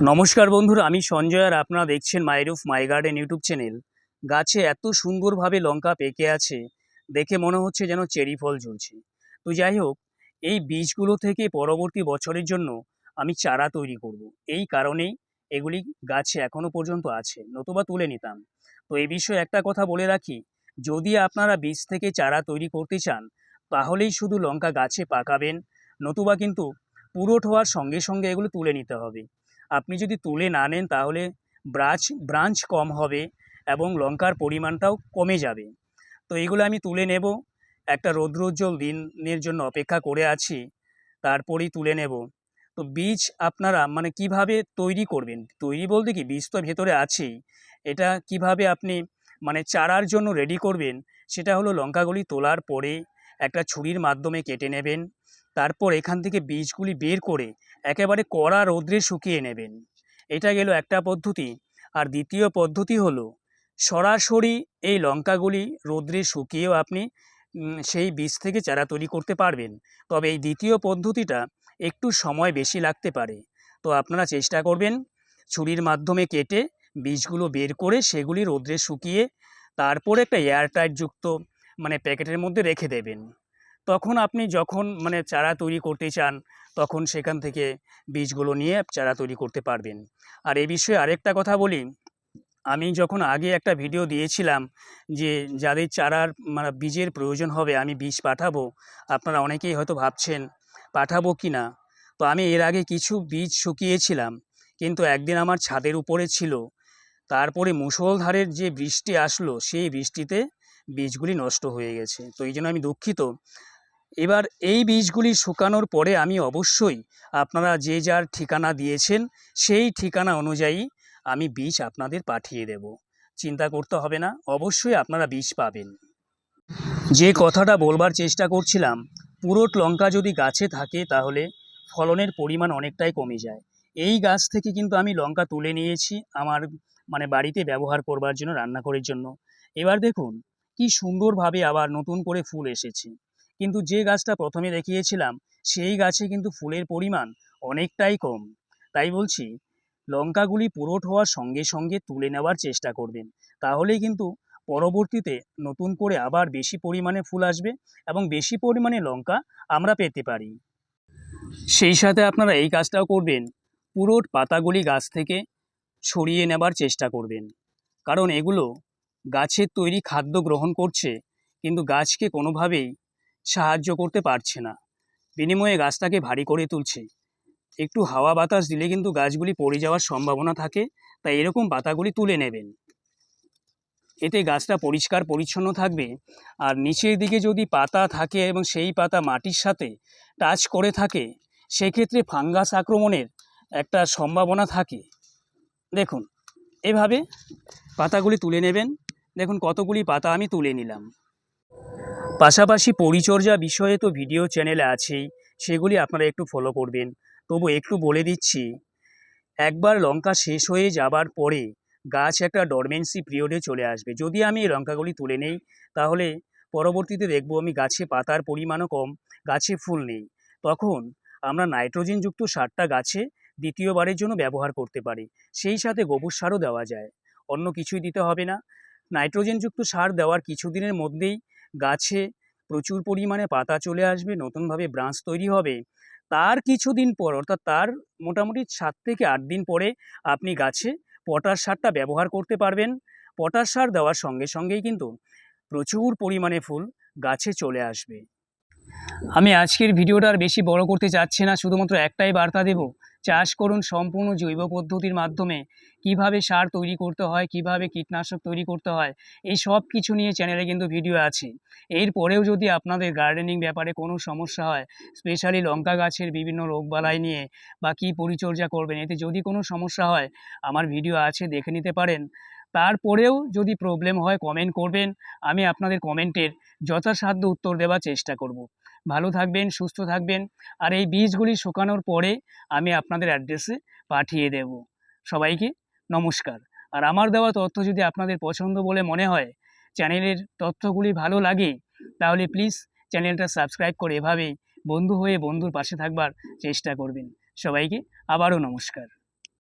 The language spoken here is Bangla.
নমস্কার বন্ধুরা, আমি সঞ্জয় আর আপনারা দেখছেন my roof my garden YouTube channel গাছে এত সুন্দরভাবে লঙ্কা পেকে আছে, দেখে মনে হচ্ছে যেন চেরি ফল ঝুলছে। তো যাই হোক, এই বীজগুলো থেকে পরবর্তী বছরের জন্য আমি চারা তৈরি করব। এই কারণেই এগুলি গাছে এখনও পর্যন্ত আছে, নতুবা তুলে নিতাম। তো এই বিষয়ে একটা কথা বলে রাখি, যদি আপনারা বীজ থেকে চারা তৈরি করতে চান, তাহলেই শুধু লঙ্কা গাছে পাকাবেন, নতুবা কিন্তু পুরোট হওয়ার সঙ্গে সঙ্গে এগুলো তুলে নিতে হবে। আপনি যদি তুলে না নেন তাহলে ব্রাঞ্চ ব্রাঞ্চ কম হবে এবং লঙ্কার পরিমাণটাও কমে যাবে। তো এগুলো আমি তুলে নেব। একটা রৌদ্রোজ্জ্বল দিনের জন্য অপেক্ষা করে আছি, তারপরেই তুলে নেব। তো বীজ আপনারা মানে কীভাবে তৈরি করবেন? তৈরি বলতে কি, বীজ তো ভেতরে আছেই। এটা কীভাবে আপনি মানে চারার জন্য রেডি করবেন, সেটা হলো লঙ্কাগুলি তোলার পরে একটা ছুরির মাধ্যমে কেটে নেবেন। তারপর এখান থেকে বীজগুলি বের করে একেবারে কড়া রৌদ্রে শুকিয়ে নেবেন। এটা গেল একটা পদ্ধতি। আর দ্বিতীয় পদ্ধতি হলো, সরাসরি এই লঙ্কাগুলি রৌদ্রে শুকিয়েও আপনি সেই বীজ থেকে চারা তৈরি করতে পারবেন। তবে এই দ্বিতীয় পদ্ধতিটা একটু সময় বেশি লাগতে পারে। তো আপনারা চেষ্টা করবেন ছুরির মাধ্যমে কেটে বীজগুলো বের করে সেগুলি রৌদ্রে শুকিয়ে তারপরে একটা এয়ারটাইট যুক্ত মানে প্যাকেটের মধ্যে রেখে দেবেন। তখন আপনি যখন মানে চারা তৈরি করতে চান, তখন সেখান থেকে বীজগুলো নিয়ে চারা তৈরি করতে পারবেন। আর এ বিষয়ে আরেকটা কথা বলি, আমি যখন আগে একটা ভিডিও দিয়েছিলাম যে যাদের চারার মানে বীজের প্রয়োজন হবে আমি বীজ পাঠাবো, আপনারা অনেকেই হয়তো ভাবছেন, পাঠাবো কি না? তো আমি এর আগে কিছু বীজ শুকিয়েছিলাম, কিন্তু একদিন আমার ছাদের উপরে ছিল। তারপরে মুষলধারের যে বৃষ্টি আসলো, সেই বৃষ্টিতে বীজগুলি নষ্ট হয়ে গেছে। তো এই জন্য আমি দুঃখিত। এবার এই বীজগুলি শুকানোর পরে আমি অবশ্যই আপনারা যে যার ঠিকানা দিয়েছেন, সেই ঠিকানা অনুযায়ী আমি বীজ আপনাদের পাঠিয়ে দেব। চিন্তা করতে হবে না, অবশ্যই আপনারা বীজ পাবেন। যে কথাটা বলবার চেষ্টা করছিলাম, পুরোট লঙ্কা যদি গাছে থাকে তাহলে ফলনের পরিমাণ অনেকটাই কমে যায়। এই গাছ থেকে কিন্তু আমি লঙ্কা তুলে নিয়েছি আমার মানে বাড়িতে ব্যবহার করবার জন্য, রান্না করার জন্য। এবার দেখুন, কি সুন্দরভাবে আবার নতুন করে ফুল এসেছে। কিন্তু যে গাছটা প্রথমে দেখিয়েছিলাম, সেই গাছে কিন্তু ফুলের পরিমাণ অনেকটাই কম। তাই বলছি, লঙ্কাগুলি পুরোট হওয়ার সঙ্গে সঙ্গে তুলে নেওয়ার চেষ্টা করবেন। তাহলেই কিন্তু পরবর্তীতে নতুন করে আবার বেশি পরিমাণে ফুল আসবে এবং বেশি পরিমাণে লঙ্কা আমরা পেতে পারি। সেই সাথে আপনারা এই কাজটাও করবেন, পুরোট পাতাগুলি গাছ থেকে সরিয়ে নেবার চেষ্টা করবেন। কারণ এগুলো গাছের তৈরি খাদ্য গ্রহণ করছে, কিন্তু গাছকে কোনোভাবেই সাহায্য করতে পারছে না। বিনিময়ে গাছটাকে ভারী করে তুলছে। একটু হাওয়া বাতাস দিলে কিন্তু গাছগুলি পড়ে যাওয়ার সম্ভাবনা থাকে, তাই এরকম পাতাগুলি তুলে নেবেন। এতে গাছটা পরিষ্কার পরিচ্ছন্ন থাকবে, আর নিচের দিকে যদি পাতা থাকে এবং সেই পাতা মাটির সাথে টাচ করে থাকে, সেক্ষেত্রে ফাঙ্গাস আক্রমণের একটা সম্ভাবনা থাকে। দেখুন, এভাবে পাতাগুলি তুলে নেবেন। দেখুন, কতগুলি পাতা আমি তুলে নিলাম। পাশাপাশি পরিচর্যা বিষয়ে তো ভিডিও চ্যানেলে আছেই, সেগুলি আপনারা একটু ফলো করবেন। তবু একটু বলে দিচ্ছি, একবার লঙ্কা শেষ হয়ে যাবার পরে গাছ একটা ডরমেন্সি পিরিয়ডে চলে আসবে। যদি আমি এই লঙ্কাগুলি তুলে নেই, তাহলে পরবর্তীতে দেখব আমি গাছে পাতার পরিমাণও কম, গাছে ফুল নেই। তখন আমরা নাইট্রোজেনযুক্ত সারটা গাছে দ্বিতীয়বারের জন্য ব্যবহার করতে পারি। সেই সাথে গোবর সারও দেওয়া যায়। অন্য কিছুই দিতে হবে না। নাইট্রোজেনযুক্ত সার দেওয়ার কিছুদিনের মধ্যেই গাছে প্রচুর পরিমাণে পাতা চলে আসবে, নতুনভাবে ব্রাঞ্চ তৈরি হবে। তার কিছুদিন পর, অর্থাৎ তার মোটামুটি সাত থেকে আট দিন পরে আপনি গাছে পটাশ সারটা ব্যবহার করতে পারবেন। পটাশ সার দেওয়ার সঙ্গে সঙ্গেই কিন্তু প্রচুর পরিমাণে ফুল গাছে চলে আসবে। আমি আজকের ভিডিওটা আর বেশি বড় করতে চাচ্ছি না, শুধুমাত্র একটাই বার্তা দেব চাষ করুন সম্পূর্ণ জৈব পদ্ধতির মাধ্যমে। কীভাবে সার তৈরি করতে হয়, কীভাবে কীটনাশক তৈরি করতে হয়, এই সব কিছু নিয়ে চ্যানেলে কিন্তু ভিডিও আছে। এরপরেও যদি আপনাদের গার্ডেনিং ব্যাপারে কোনো সমস্যা হয় স্পেশালি লঙ্কা গাছের বিভিন্ন রোগবালাই নিয়ে বা কী পরিচর্যা করবেন, এতে যদি কোনো সমস্যা হয়, আমার ভিডিও আছে, দেখে নিতে পারেন। তারপরেও যদি প্রবলেম হয় কমেন্ট করবেন। আমি আপনাদের কমেন্টের যথাসাধ্য উত্তর দেওয়ার চেষ্টা করব। ভালো থাকবেন, সুস্থ থাকবেন। আর এই বীজগুলি শুকানোর পরে আমি আপনাদের অ্যাড্রেসে পাঠিয়ে দেব। সবাইকে নমস্কার। আর আমার দেওয়া তথ্য যদি আপনাদের পছন্দ বলে মনে হয়, চ্যানেলের তথ্যগুলি ভালো লাগে, তাহলে প্লিজ চ্যানেলটা সাবস্ক্রাইব করে এভাবেই বন্ধু হয়ে বন্ধুর পাশে থাকবার চেষ্টা করবেন। সবাইকে আবারও নমস্কার।